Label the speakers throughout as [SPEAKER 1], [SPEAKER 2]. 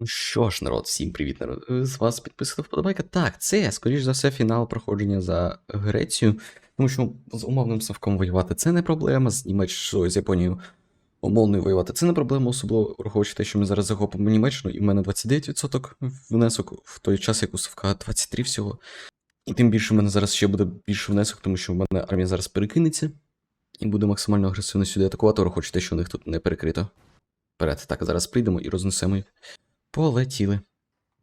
[SPEAKER 1] Ну що ж, народ, всім привіт, народ. Е, З вас підписана вподобайка. Так, це, скоріш за все, фінал проходження за Грецію. Тому що з умовним совком воювати це не проблема, з Німеччиною, з Японією умовною воювати це не проблема, особливо враховуючи те, що ми зараз захопимо Німеччину, і в мене 29% внесок, в той час, як у совка 23 всього. І тим більше в мене зараз ще буде більше внесок, тому що в мене армія зараз перекинеться і буде максимально агресивно сюди атакувати, враховуючи те, що у них тут не перекрито. Вперед. Так, зараз прийдемо і рознесемо їх. Полетіли.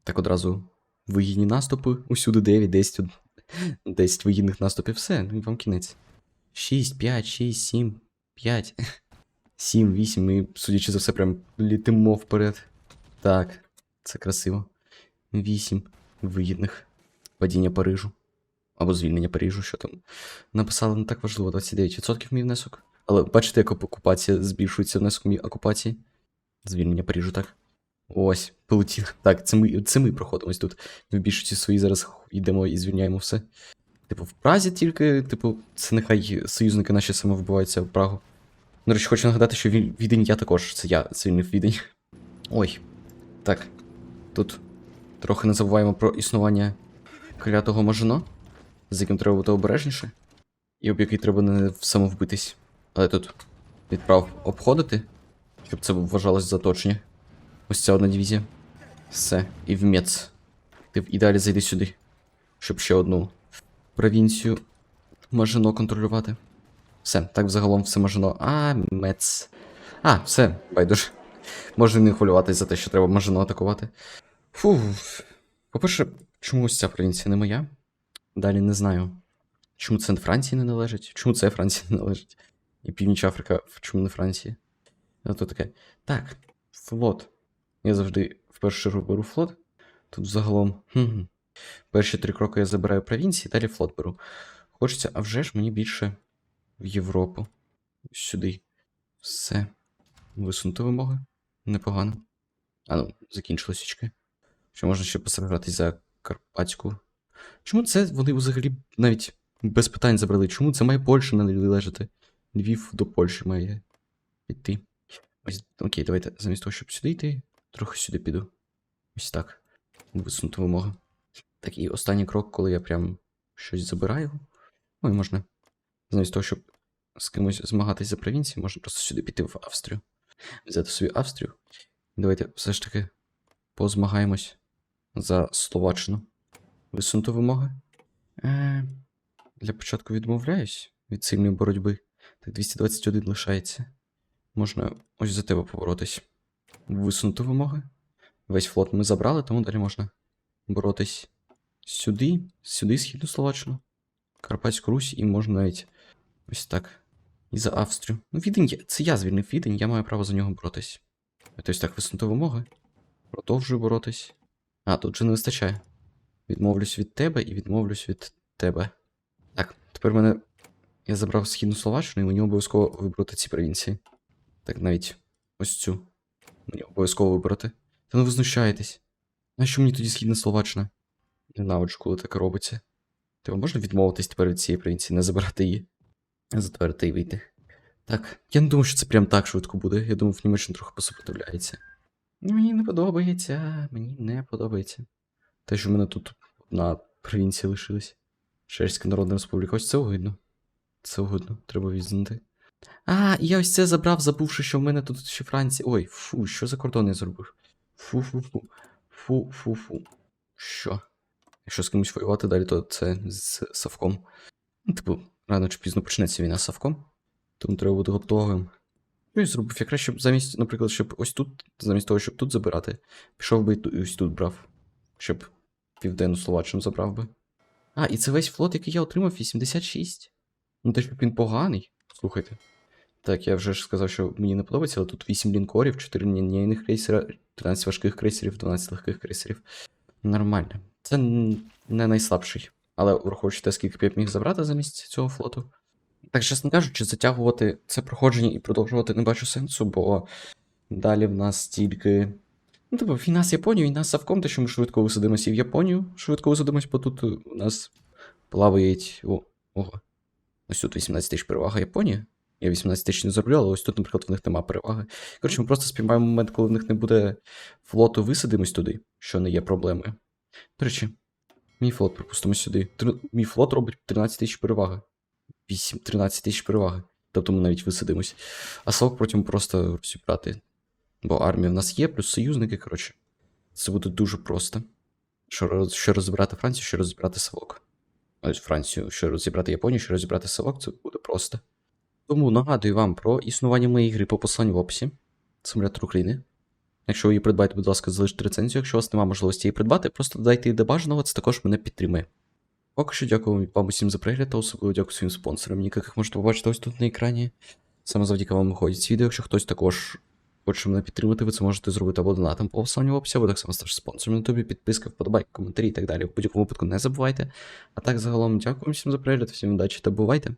[SPEAKER 1] Так одразу вигідні наступи. Усюди 9, 10, 10 вигідних наступів. Все, ну і вам кінець. 6, 5, 6, 7, 5, 7, 8. Ми, судячи за все, прям літимо вперед. Так, це красиво. 8 вигідних. Падіння Парижу. Або звільнення Парижу, що там. Написали не так важливо, 29% мій внесок. Але бачите, як окупація збільшується внесок мій окупації. Звільнення Парижу, так. Ось, полетів. Так, це ми, це ми проходимо тут. В більшості свої зараз йдемо і звільняємо все. Типу, в Празі тільки, типу, це нехай союзники наші саме вбиваються в Прагу. До речі, хочу нагадати, що Відень я також, це я звільнив Відень. Ой. Так. Тут трохи не забуваємо про існування клятого Мажино, з яким треба бути обережніше, і об який треба не самовбитись. Але тут відправ обходити, щоб це вважалось заточення. Ось ця одна дивізія. Все, і в Мец. Ти в ідеалі зайди сюди, щоб ще одну провінцію Мажино контролювати. Все, так взагалом все Мажино. А, Мец. А, все, байдуже. Можна не хвилюватись за те, що треба Мажино атакувати. Фу. По-перше, чому ось ця провінція не моя? Далі не знаю. Чому це Франції не належить? Чому це Франції не належить? І Північ Африка, чому не Франції? А то таке. Так, флот. Я завжди в першу чергу беру флот. Тут загалом. хм, Перші три кроки я забираю провінції, далі флот беру. Хочеться, а вже ж мені більше в Європу. Сюди. Все. Висунути вимоги. Непогано. А ну, закінчилось очки. Що можна ще посражатись за Карпатську. Чому це вони взагалі навіть без питань забрали? Чому це має Польща належати? Львів до Польщі має піти. Ось, окей, давайте замість того, щоб сюди йти, трохи сюди піду. Ось так. Висунути вимоги. Так, і останній крок, коли я прям щось забираю. Ну і можна. Замість того, щоб з кимось змагатись за провінцію, можна просто сюди піти в Австрію. Взяти собі Австрію. Давайте все ж таки позмагаємось за Словаччину. Висунути вимоги. Е, для початку відмовляюсь від сильної боротьби. Так, 221 лишається. Можна ось за тебе поборотись. Висунути вимоги. Весь флот ми забрали, тому далі можна боротись сюди, сюди, східну Словаччину, Карпатську Русь, і можна навіть ось так. І за Австрію. Ну, Відень, це я звільнив Відень, я маю право за нього боротись. Ось так висунути вимоги. Продовжую боротись. А, тут же не вистачає. Відмовлюсь від тебе і відмовлюсь від тебе. Так, тепер мене. Я забрав східну Словаччину, і мені обов'язково вибрати ці провінції. Так, навіть ось цю. Мені обов'язково вибрати. Та ну ви знущаєтесь. Нащо мені тоді східна Словаччина? Ненавиджу, коли таке робиться. Тебе можна відмовитись тепер від цієї провінції, не забирати її, затвердити і вийти. Так, я не думаю, що це прям так швидко буде. Я думав, Німеччина трохи посопротивляється. Мені не подобається, мені не подобається. Те, що в мене тут одна провінція лишилась. Чеська Народна Республіка. Ось це огидно. Це огидно, треба відзнати. А, я ось це забрав, забувши, що в мене тут ще Франція. Ой, фу, що за кордон я зробив? Фу-фу-фу. Фу-фу-фу. Що? Якщо з кимось воювати далі, то це з Савком. Ну, типу, рано чи пізно почнеться війна з Савком. Тому треба бути готовим. Ну і зробив. Я краще б замість, наприклад, щоб ось тут, замість того, щоб тут забирати, пішов би і ось тут брав. Щоб південну Словаччину забрав би. А, і це весь флот, який я отримав, 86. Ну, те, щоб він поганий. Слухайте. Так, я вже ж сказав, що мені не подобається, але тут 8 лінкорів, 4 лінійних крейсера, 13 важких крейсерів, 12 легких крейсерів. Нормально. Це не найслабший. Але враховуючи те, скільки б я міг забрати замість цього флоту. Так, чесно кажучи, затягувати це проходження і продовжувати не бачу сенсу, бо далі в нас тільки. Ну, типу, війна з Японією, війна з Савком, те, що ми швидко висадимося і в Японію, швидко висадимось, бо тут у нас плавають. О, ого. Ось тут 18 тисяч перевага Японії. Я 18 тисяч не зароблю, але ось тут, наприклад, в них нема переваги. Коротше, ми просто спіймаємо момент, коли в них не буде флоту, висадимось туди, що не є проблемою. До речі, мій флот припустимо сюди. Три- Мій флот робить 13 тисяч переваги. 8-13 тисяч переваги. Тобто ми навіть висадимось. А Савок потім просто розібрати. Бо армія в нас є, плюс союзники, коротше. Це буде дуже просто. Що, роз- що розібрати Францію, що розібрати Савок. Ось Францію, що розібрати Японію, що розібрати Савок, це буде просто. Тому нагадую вам про існування моєї гри по посланню в описі. Симулятор України. Якщо ви її придбаєте, будь ласка, залиште рецензію. Якщо у вас немає можливості її придбати, просто додайте її до бажаного, це також мене підтримує. Поки що дякую вам усім за перегляд та особливо дякую своїм спонсорам, яких можете побачити ось тут на екрані. Саме завдяки вам виходять ці відео. Якщо хтось також хоче мене підтримати, ви це можете зробити або донатом по посиланню в описі, або так само стати спонсором на ютубі, підписка, вподобайки, коментарі і так далі. В будь-якому випадку не забувайте. А так загалом дякую всім за перегляд, всім удачі та бувайте!